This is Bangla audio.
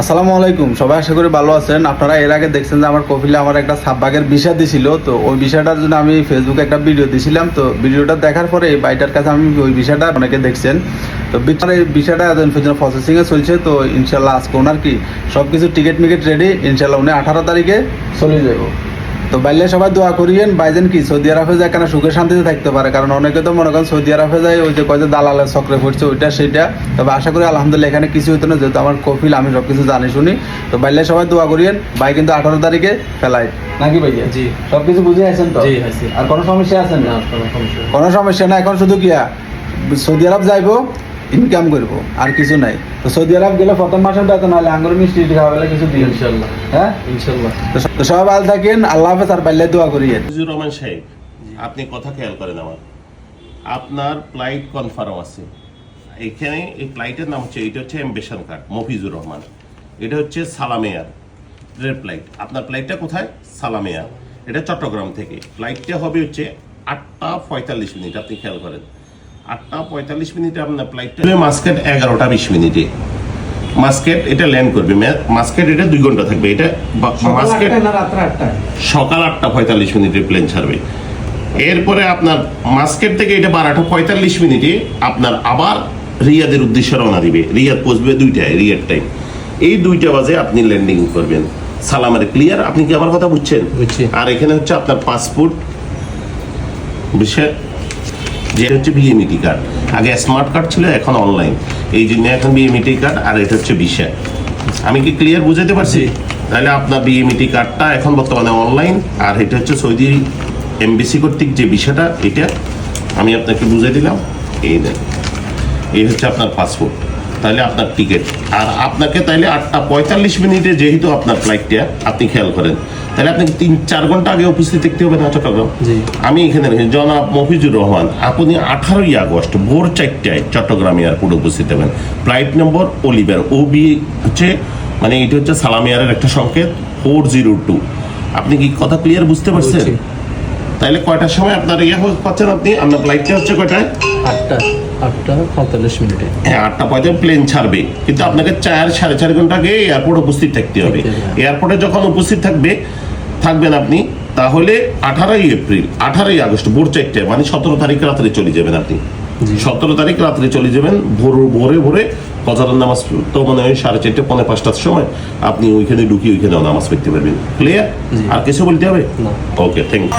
আসসালামু আলাইকুম, সবাই আশা করি ভালো আছেন। আপনারা এর আগে দেখছেন যে আমার কফিলে আমার একটা সাববাগের বিষয় দিছিল, তো ওই বিষয়টার জন্য আমি ফেসবুকে একটা ভিডিও দিছিলাম। তো ভিডিওটা দেখার পরে এই বাইটার কাছে আমি ওই বিষয়টা অনেকে দেখছেন। তো বিচার এই বিষয়টা এতদিন পর্যন্ত প্রসেসিংয়ে চলছে, তো ইনশাল্লাহ আজকে ওনার কি সব কিছু টিকিট মিকিট রেডি ইনশাল্লাহ উনি আঠারো তারিখে চলে যাব। তো বাইলে সবাই দোয়া করিয়েন বাইজেন কি সৌদি আরবে যায় কেন সুখে শান্তিতে থাকতে পারে? কারণ অনেকে তো মনে করেন সৌদি আরবে যায় ওই যে কয় যে দালালের চক্রে পড়ছে ওইটা সেটা তবে আশা করি আলহামদুলিল্লাহ এখানে কিছু হতো না যেহেতু আমার কফিল আমি সব কিছু জানি শুনি। তো বাইলে সবাই দোয়া করিয়েন ভাই কিন্তু আঠারো তারিখে ফেলাই নাকি ভাইয়া? জি। সব কিছু বুঝে আছেন তো? জি, আছি। আর কোনো সমস্যা আছেন না? না কোনো সমস্যা কোনো সমস্যা না এখন শুধু কিয়া সৌদি আরব যাইবো ইনকাম করব আর কিছু নাই। তো সৌদি আরব গেলে প্রথম মাসে বেতন হলে আঙ্গুর মিষ্টি খাওয়া গেলে কিছু দিন ইনশাল্লাহ। হ্যাঁ? ইনশাল্লাহ। তো স- তো সবাই ভালো থাকেন আল্লাহ হাফেজ আর বাইলে দোয়া করিয়েন মফিজুর রহমান সাহেব আপনি কথা খেয়াল করেন আমার। আপনার ফ্লাইট কনফার্ম আছে। এখানে এই ফ্লাইটের নাম হচ্ছে এটা হচ্ছে এমবেশন কার্ড মফিজুর রহমান। এটা হচ্ছে সালামেয়ার রেড ফ্লাইট আপনার ফ্লাইটটা কোথায়? সালামেয়ার। এটা চট্টগ্রাম থেকে। ফ্লাইটটা হবে হচ্ছে আটটা পঁয়তাল্লিশ মিনিট আপনি খেয়াল করেন। আটটা পঁয়তাল্লিশ মিনিটে আপনার ফ্লাইটটা মাস্কেট এগারোটা বিশ মিনিটে। মাস্কেট এটা ল্যান্ড করবে। মাস্কেট এটা দুই ঘণ্টা থাকবে। এটা মাস্কেট সকাল আটটা পঁয়তাল্লিশ মিনিটে প্লেন ছাড়বে। এরপরে আপনার মাস্কেট থেকে এটা বারোটা পঁয়তাল্লিশ মিনিটে আপনার আবার রিয়াদের উদ্দেশ্যে রওনা দিবে। রিয়াদ পৌঁছবে দুইটায় রিয়াদ টাইম এই দুইটা বাজে আপনি ল্যান্ডিং করবেন। সালামের ক্লিয়ার? আপনি কি আমার কথা বুঝছেন? বুঝছি। আর এখানে হচ্ছে আপনার পাসপোর্ট বিষয় যেটা হচ্ছে বিএমইটি কার্ড আগে স্মার্ট কার্ড ছিল এখন অনলাইন এই জন্য এখন বিএমইটি কার্ড আর এটা হচ্ছে বিষয় আমি কি ক্লিয়ার বুঝাতে পারছি? তাহলে আপনার বিএমইটি কার্ডটা এখন বর্তমানে অনলাইন আর এটা হচ্ছে সৌদি এমবিসি কর্তৃক যে বিষয়টা এটা আমি আপনাকে বুঝিয়ে দিলাম। এই দেন এই হচ্ছে আপনার পাসপোর্ট তাহলে আপনার টিকিট আর আপনাকে তাহলে আটটা পঁয়তাল্লিশ মিনিটে যেহেতু আপনার ফ্লাইটটা আপনি খেয়াল করেন তাহলে আপনাকে তিন চার ঘণ্টা আগে উপস্থিত থাকতে হবে না চট্টগ্রাম। আমি এখানে জনাব মফিজুর রহমান। আপনি আঠারোই আগস্ট ভোর চারটায় চট্টগ্রাম এয়ারপোর্ট উপস্থিত হবেন। ফ্লাইট নম্বর অলিভার ও বি হচ্ছে মানে এটা হচ্ছে সালাম এয়ারের একটা সংকেত ফোর জিরো টু। আপনি কি কথা ক্লিয়ার বুঝতে পারছেন। তাহলে কয়টার সময় আপনার ইয়ে পাচ্ছেন আপনি? আপনার ফ্লাইটটা হচ্ছে কয়টায়? আটটা আটটা পঁয়তাল্লিশ মিনিটে। হ্যাঁ আটটা পঁয়তাল্লিশ প্লেন ছাড়বে। কিন্তু আপনাকে চার সাড়ে চার ঘণ্টা আগে এয়ারপোর্ট উপস্থিত থাকতে হবে। এয়ারপোর্টে যখন উপস্থিত থাকবে থাকবেন আপনি তাহলে আঠারোই এপ্রিল আঠারোই আগস্ট ভোর চারটায় মানে সতেরো তারিখ রাত্রে চলে যাবেন আপনি। জি। সতেরো তারিখ রাত্রে চলে যাবেন ভোর ভোরে ভোরে কজারের নামাজ তো মানে ওই সাড়ে চারটে পৌনে পাঁচটার সময় আপনি ওইখানে ঢুকিয়ে ওইখানেও নামাজ পড়তে পারবেন। ক্লিয়ার আর কিছু বলতে হবে? Okay thank you